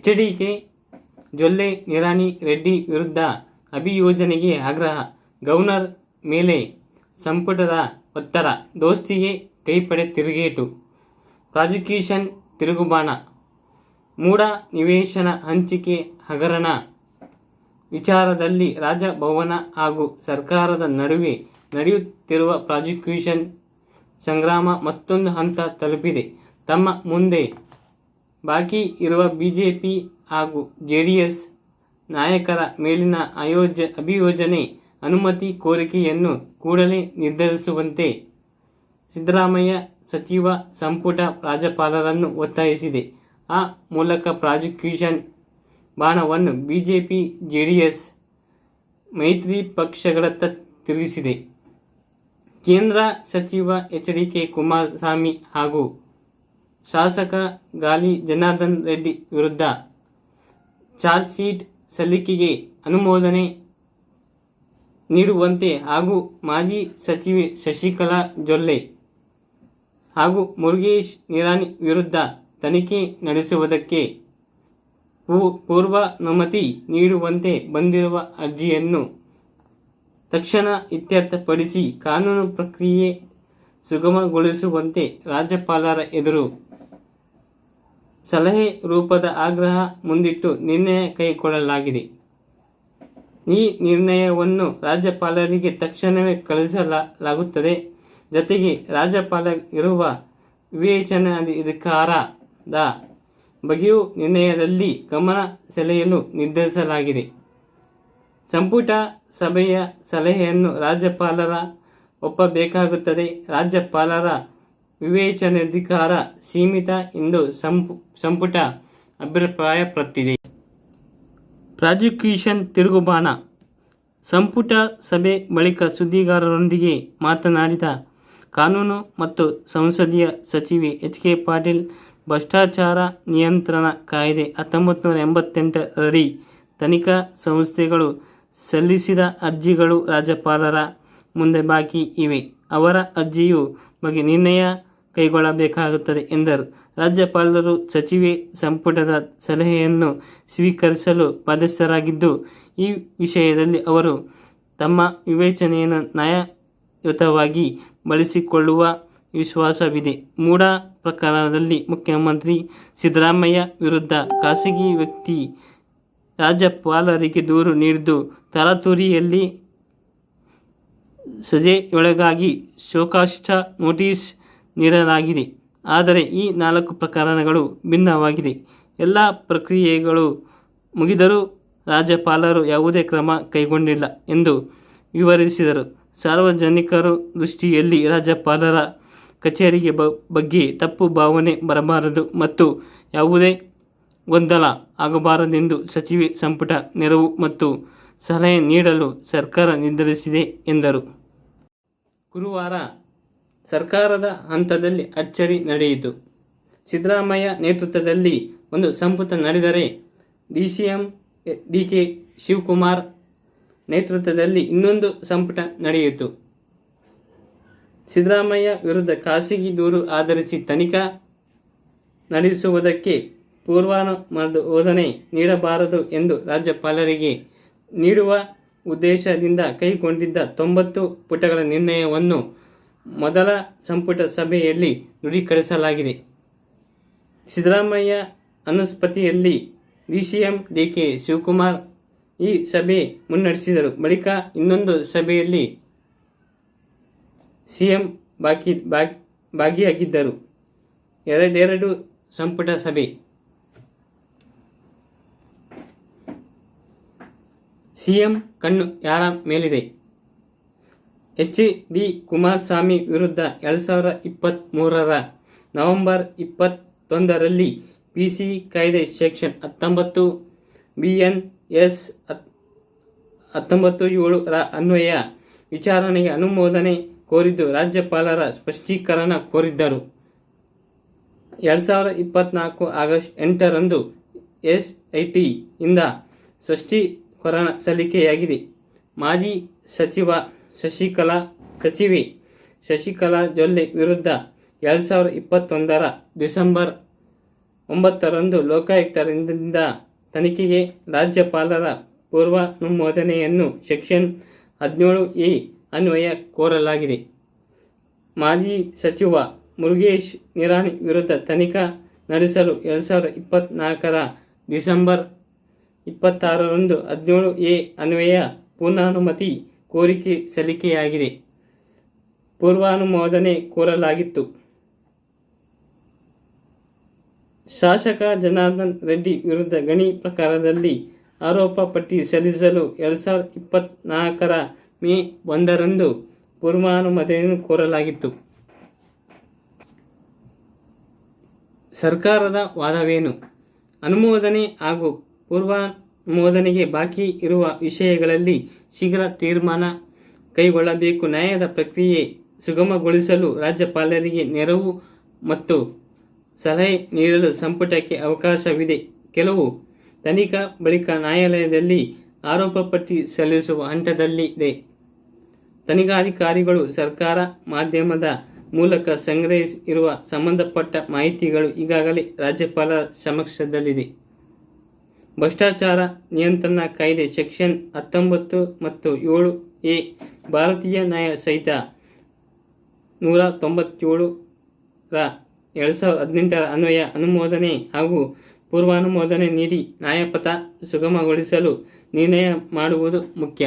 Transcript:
HDK Jolle, Nirani, Reddy ವಿರುದ್ಧ ಅಭಿಯೋಜನೆಗೆ ಆಗ್ರಹ. Governor ಮೇಲೆ ಸಂಪುಟದ ಒತ್ತಡ, ದೋಸ್ತಿಗೆ ಕೈಪಡೆ ತಿರುಗೇಟು. ಪ್ರಾಸಿಕ್ಯೂಷನ್ ತಿರುಗುಬಾಣ. ಮೂಡ ನಿವೇಶನ ಹಂಚಿಕೆ ಹಗರಣ. ವಿಚಾರದಲ್ಲಿ ರಾಜಭವನ ಹಾಗೂ ಸರ್ಕಾರದ ನಡುವೆ ನಡೆಯುತ್ತಿರುವ ಪ್ರಾಸಿಕ್ಯೂಷನ್ ಸಂಗ್ರಾಮ ಮತ್ತೊಂದು ಹಂತ ತಲುಪಿದೆ. ತಮ್ಮ ಮುಂದೆ ಬಾಕಿ ಇರುವ ಬಿಜೆಪಿ ಹಾಗೂ ಜೆಡಿಎಸ್ ನಾಯಕರ ಮೇಲಿನ ಆಯೋಜ ಅಭಿಯೋಜನೆ ಅನುಮತಿ ಕೋರಿಕೆಯನ್ನು ಕೂಡಲೇ ನಿರ್ಧರಿಸುವಂತೆ ಸಿದ್ದರಾಮಯ್ಯ ಸಚಿವ ಸಂಪುಟ ರಾಜ್ಯಪಾಲರನ್ನು ಒತ್ತಾಯಿಸಿದೆ. ಆ ಮೂಲಕ ಪ್ರಾಸಿಕ್ಯೂಷನ್ ಬಾಣವನ್ನು ಬಿಜೆಪಿ, ಜೆಡಿಎಸ್ ಮೈತ್ರಿ ಪಕ್ಷಗಳತ್ತ ತಿರುಗಿಸಿದೆ. ಕೇಂದ್ರ ಸಚಿವ ಎಚ್ ಡಿ ಕೆ ಕುಮಾರಸ್ವಾಮಿ ಹಾಗೂ ಶಾಸಕ ಗಾಲಿ ಜನಾರ್ದನ್ ರೆಡ್ಡಿ ವಿರುದ್ಧ ಚಾರ್ಜ್ ಶೀಟ್ ಸಲ್ಲಿಕೆಗೆ ಅನುಮೋದನೆ ನೀಡುವಂತೆ ಹಾಗೂ ಮಾಜಿ ಸಚಿವೆ ಶಶಿಕಲಾ ಜೊಲ್ಲೆ ಹಾಗೂ ಮುರುಗೇಶ್ ನಿರಾಣಿ ವಿರುದ್ಧ ತನಿಖೆ ನಡೆಸುವುದಕ್ಕೆ ಪೂರ್ವಾನುಮತಿ ನೀಡುವಂತೆ ಬಂದಿರುವ ಅರ್ಜಿಯನ್ನು ತಕ್ಷಣ ಇತ್ಯರ್ಥಪಡಿಸಿ ಕಾನೂನು ಪ್ರಕ್ರಿಯೆ ಸುಗಮಗೊಳಿಸುವಂತೆ ರಾಜ್ಯಪಾಲರ ಎದುರು ಸಲಹೆ ರೂಪದ ಆಗ್ರಹ ಮುಂದಿಟ್ಟು ನಿರ್ಣಯ ಕೈಗೊಳ್ಳಲಾಗಿದೆ. ಈ ನಿರ್ಣಯವನ್ನು ರಾಜ್ಯಪಾಲರಿಗೆ ತಕ್ಷಣವೇ ಕಳುಹಿಸಲಾಗುತ್ತದೆ. ಜತೆಗೆ ರಾಜ್ಯಪಾಲ ಇರುವ ವಿವೇಚನಾಧಿಕಾರದ ಬಗೆಯೂ ನಿರ್ಣಯದಲ್ಲಿ ಗಮನ ಸೆಳೆಯಲು ನಿರ್ಧರಿಸಲಾಗಿದೆ. ಸಂಪುಟ ಸಭೆಯ ಸಲಹೆಯನ್ನು ರಾಜ್ಯಪಾಲರ ಒಪ್ಪಬೇಕಾಗುತ್ತದೆ. ರಾಜ್ಯಪಾಲರ ವಿವೇಚನಾಧಿಕಾರ ಸೀಮಿತ ಎಂದು ಸಂಪು, ಸಂಪುಟ ಅಭಿಪ್ರಾಯಪಟ್ಟಿದೆ. ಪ್ರಾಸಿಕ್ಯೂಷನ್ ತಿರುಗುಬಾಣ. ಸಂಪುಟ ಸಭೆ ಬಳಿಕ ಸುದ್ದಿಗಾರರೊಂದಿಗೆ ಮಾತನಾಡಿದ ಕಾನೂನು ಮತ್ತು ಸಂಸದೀಯ ಸಚಿವೆ ಎಚ್ ಕೆ ಪಾಟೀಲ್, ಭ್ರಷ್ಟಾಚಾರ ನಿಯಂತ್ರಣ ಕಾಯ್ದೆ ಹತ್ತೊಂಬತ್ತು ನೂರ ಎಂಬತ್ತೆಂಟರಡಿ ತನಿಖಾ ಸಂಸ್ಥೆಗಳು ಸಲ್ಲಿಸಿದ ಅರ್ಜಿಗಳು ರಾಜ್ಯಪಾಲರ ಮುಂದೆ ಬಾಕಿ ಇವೆ. ಅವರ ಅರ್ಜಿಯು ಬಗ್ಗೆ ನಿರ್ಣಯ ಕೈಗೊಳ್ಳಬೇಕಾಗುತ್ತದೆ ಎಂದರು. ರಾಜ್ಯಪಾಲರು ಸಚಿವೆ ಸಂಪುಟದ ಸಲಹೆಯನ್ನು ಸ್ವೀಕರಿಸಲು ಬಾಧ್ಯಸ್ಥರಾಗಿದ್ದು, ಈ ವಿಷಯದಲ್ಲಿ ಅವರು ತಮ್ಮ ವಿವೇಚನೆಯನ್ನು ನ್ಯಾಯಯುತವಾಗಿ ಬಳಸಿಕೊಳ್ಳುವ ವಿಶ್ವಾಸವಿದೆ. ಮೂಡ ಪ್ರಕರಣದಲ್ಲಿ ಮುಖ್ಯಮಂತ್ರಿ ಸಿದ್ದರಾಮಯ್ಯ ವಿರುದ್ಧ ಖಾಸಗಿ ವ್ಯಕ್ತಿ ರಾಜ್ಯಪಾಲರಿಗೆ ದೂರು ನೀಡಿದ್ದು, ತರಾತುರಿಯಲ್ಲಿ ಸಜೆಯೊಳಗಾಗಿ ಶೋಕಾಷ್ಟ ನೋಟಿಸ್ ನೀಡಲಾಗಿದೆ. ಆದರೆ ಈ ನಾಲ್ಕು ಪ್ರಕರಣಗಳು ಭಿನ್ನವಾಗಿದೆ. ಎಲ್ಲ ಪ್ರಕ್ರಿಯೆಗಳು ಮುಗಿದರೂ ರಾಜ್ಯಪಾಲರು ಯಾವುದೇ ಕ್ರಮ ಕೈಗೊಂಡಿಲ್ಲ ಎಂದು ವಿವರಿಸಿದರು. ಸಾರ್ವಜನಿಕರು ದೃಷ್ಟಿಯಲ್ಲಿ ರಾಜ್ಯಪಾಲರ ಕಚೇರಿಗೆ ಬಗ್ಗೆ ತಪ್ಪು ಭಾವನೆ ಬರಬಾರದು ಮತ್ತು ಯಾವುದೇ ಗೊಂದಲ ಆಗಬಾರದೆಂದು ಸಚಿವೆ ಸಂಪುಟ ನೆರವು ಮತ್ತು ಸಲಹೆ ನೀಡಲು ಸರ್ಕಾರ ನಿರ್ಧರಿಸಿದೆ ಎಂದರು. ಗುರುವಾರ ಸರ್ಕಾರದ ಹಂತದಲ್ಲಿ ಅಚ್ಚರಿ ನಡೆಯಿತು. ಸಿದ್ದರಾಮಯ್ಯ ನೇತೃತ್ವದಲ್ಲಿ ಒಂದು ಸಂಪುಟ ನಡೆದರೆ D C M D K Shivakumar ನೇತೃತ್ವದಲ್ಲಿ ಇನ್ನೊಂದು ಸಂಪುಟ ನಡೆಯಿತು. ಸಿದ್ದರಾಮಯ್ಯ ವಿರುದ್ಧ ಖಾಸಗಿ ದೂರು ಆಧರಿಸಿ ತನಿಖಾ ನಡೆಸುವುದಕ್ಕೆ ಪೂರ್ವಾನುಮೋದನೆ ನೀಡಬಾರದು ಎಂದು ರಾಜ್ಯಪಾಲರಿಗೆ ನೀಡುವ ಉದ್ದೇಶದಿಂದ ಕೈಗೊಂಡಿದ್ದ ತೊಂಬತ್ತು ಪುಟಗಳ ನಿರ್ಣಯವನ್ನು ಮೊದಲ ಸಂಪುಟ ಸಭೆಯಲ್ಲಿ ದೃಢೀಕರಿಸಲಾಗಿದೆ. ಸಿದ್ದರಾಮಯ್ಯ ಅನುಸ್ಪತಿಯಲ್ಲಿ ಡಿಸಿಎಂ ಡಿ ಕೆ ಶಿವಕುಮಾರ್ ಈ ಸಭೆ ಮುನ್ನಡೆಸಿದರು. ಬಳಿಕ ಇನ್ನೊಂದು ಸಭೆಯಲ್ಲಿ ಸಿಎಂ ಬಾಕಿ, ಭಾಗಿಯಾಗಿದ್ದರು. ಎರಡೆರಡು ಸಂಪುಟ ಸಭೆ. ಸಿಎಂ ಕಣ್ಣು ಯಾರ ಮೇಲಿದೆ? ಎಚ್ ಡಿ ಕುಮಾರಸ್ವಾಮಿ ವಿರುದ್ಧ ಎರಡು ಸಾವಿರದ ಇಪ್ಪತ್ತ್ಮೂರರ ನವೆಂಬರ್ ಇಪ್ಪತ್ತೊಂದರಲ್ಲಿ ಪಿ ಸಿ ಕಾಯ್ದೆ ಸೆಕ್ಷನ್ ಹತ್ತೊಂಬತ್ತು ಬಿ ಎನ್ ಎಸ್ ಹತ್ತೊಂಬತ್ತು ಏಳರ ಅನ್ವಯ ವಿಚಾರಣೆಗೆ ಅನುಮೋದನೆ ಕೋರಿದ್ದು ರಾಜ್ಯಪಾಲರ ಸ್ಪಷ್ಟೀಕರಣ ಕೋರಿದ್ದರು. ಎರಡು ಸಾವಿರದ ಇಪ್ಪತ್ತ್ನಾಲ್ಕು ಆಗಸ್ಟ್ ಎಂಟರಂದು ಎಸ್ ಐ ಟಿ ಇಂದ ಸ್ಪಷ್ಟೀಕರಣ ಸಲ್ಲಿಕೆಯಾಗಿದೆ ಮಾಜಿ ಸಚಿವ ಶಶಿಕಲಾ ಸಚಿವೆ. ಶಶಿಕಲಾ ಜೊಲ್ಲೆ ವಿರುದ್ಧ ಎರಡು ಸಾವಿರದ ಇಪ್ಪತ್ತೊಂದರ ಡಿಸೆಂಬರ್ ಒಂಬತ್ತರಂದು ಲೋಕಾಯುಕ್ತರಿಂದ ತನಿಖೆಗೆ ರಾಜ್ಯಪಾಲರ ಪೂರ್ವಾನುಮೋದನೆಯನ್ನು ಸೆಕ್ಷನ್ ಹದಿನೇಳು ಎ ಅನ್ವಯ ಕೋರಲಾಗಿದೆ. ಮಾಜಿ ಸಚಿವ ಮುರುಗೇಶ್ ನಿರಾಣಿ ವಿರುದ್ಧ ತನಿಖಾ ನಡೆಸಲು ಎರಡು ಸಾವಿರದ ಇಪ್ಪತ್ತ್ನಾಲ್ಕರ ಡಿಸೆಂಬರ್ ಇಪ್ಪತ್ತಾರರಂದು ಹದಿನೇಳು ಎ ಅನ್ವಯ ಪೂರ್ಣಾನುಮತಿ ಕೋರಿಕೆ ಸಲ್ಲಿಕೆಯಾಗಿದೆ. ಪೂರ್ವಾನುಮೋದನೆ ಕೋರಲಾಗಿತ್ತು. ಶಾಸಕ ಜನಾರ್ದನ್ ರೆಡ್ಡಿ ವಿರುದ್ಧ ಗಣಿ ಪ್ರಕಾರದಲ್ಲಿ ಆರೋಪ ಪಟ್ಟಿ ಸಲ್ಲಿಸಲು ಎರಡು ಸಾವಿರದ ಇಪ್ಪತ್ನಾಲ್ಕರ ಮೇ ಒಂದರಂದು ಪೂರ್ವಾನುಮೋದನೆಯನ್ನು ಕೋರಲಾಗಿತ್ತು. ಸರ್ಕಾರದ ವಾದವೇನು? ಅನುಮೋದನೆ ಹಾಗೂ ಪೂರ್ವಾನುಮೋದನೆಗೆ ಬಾಕಿ ಇರುವ ವಿಷಯಗಳಲ್ಲಿ ಶೀಘ್ರ ತೀರ್ಮಾನ ಕೈಗೊಳ್ಳಬೇಕು. ನ್ಯಾಯದ ಪ್ರಕ್ರಿಯೆ ಸುಗಮಗೊಳಿಸಲು ರಾಜ್ಯಪಾಲರಿಗೆ ನೆರವು ಮತ್ತು ಸಲಹೆ ನೀಡಲು ಸಂಪುಟಕ್ಕೆ ಅವಕಾಶವಿದೆ. ಕೆಲವು ತನಿಖಾ ಬಳಿಕ ನ್ಯಾಯಾಲಯದಲ್ಲಿ ಆರೋಪ ಪಟ್ಟಿ ಸಲ್ಲಿಸುವ ಹಂತದಲ್ಲಿದೆ. ತನಿಖಾಧಿಕಾರಿಗಳು ಸರ್ಕಾರ ಮಾಧ್ಯಮದ ಮೂಲಕ ಸಂಗ್ರಹಿಸಿರುವ ಸಂಬಂಧಪಟ್ಟ ಮಾಹಿತಿಗಳು ಈಗಾಗಲೇ ರಾಜ್ಯಪಾಲರ ಸಮಕ್ಷದಲ್ಲಿದೆ. ಭ್ರಷ್ಟಾಚಾರ ನಿಯಂತ್ರಣ ಕಾಯ್ದೆ ಸೆಕ್ಷನ್ ಹತ್ತೊಂಬತ್ತು ಮತ್ತು ಏಳು ಎ ಭಾರತೀಯ ನ್ಯಾಯ ಸಹಿತ ನೂರ ತೊಂಬತ್ತೇಳು ರ ಎರಡು ಸಾವಿರದ ಹದಿನೆಂಟರ ಅನ್ವಯ ಅನುಮೋದನೆ ಹಾಗೂ ಪೂರ್ವಾನುಮೋದನೆ ನೀಡಿ ನ್ಯಾಯಪಥ ಸುಗಮಗೊಳಿಸಲು ನಿರ್ಣಯ ಮಾಡುವುದು ಮುಖ್ಯ.